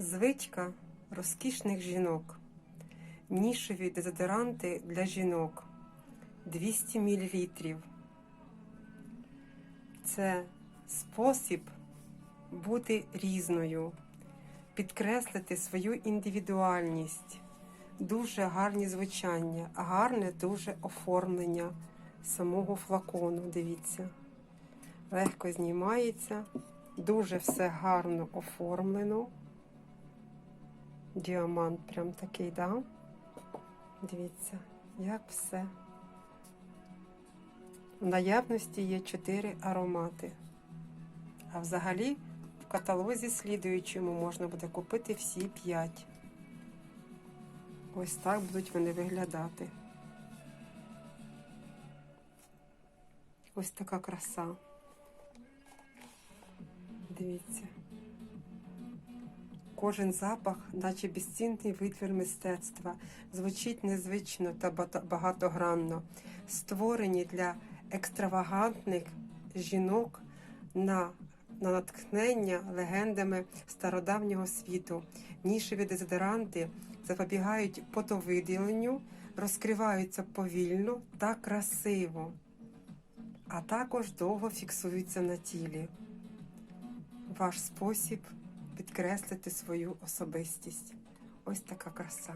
Звичка розкішних жінок. Нішеві дезодоранти для жінок 200 мл. Це спосіб бути різною, підкреслити свою індивідуальність, дуже гарні звучання, гарне дуже оформлення самого флакону. Дивіться, легко знімається, дуже все гарно оформлено. Діамант прям такий, да? Дивіться, як все. В наявності є 4 аромати. А взагалі в каталозі слідуючому можна буде купити всі 5. Ось так будуть вони виглядати. Ось така краса. Дивіться. Кожен запах, наче безцінний витвір мистецтва, звучить незвично та багатогранно, створені для екстравагантних жінок на, на натхнення легендами стародавнього світу. Нішеві дезодоранти запобігають потовиділенню, розкриваються повільно та красиво, а також довго фіксуються на тілі. Ваш спосіб підкреслити свою особистість. Ось така краса.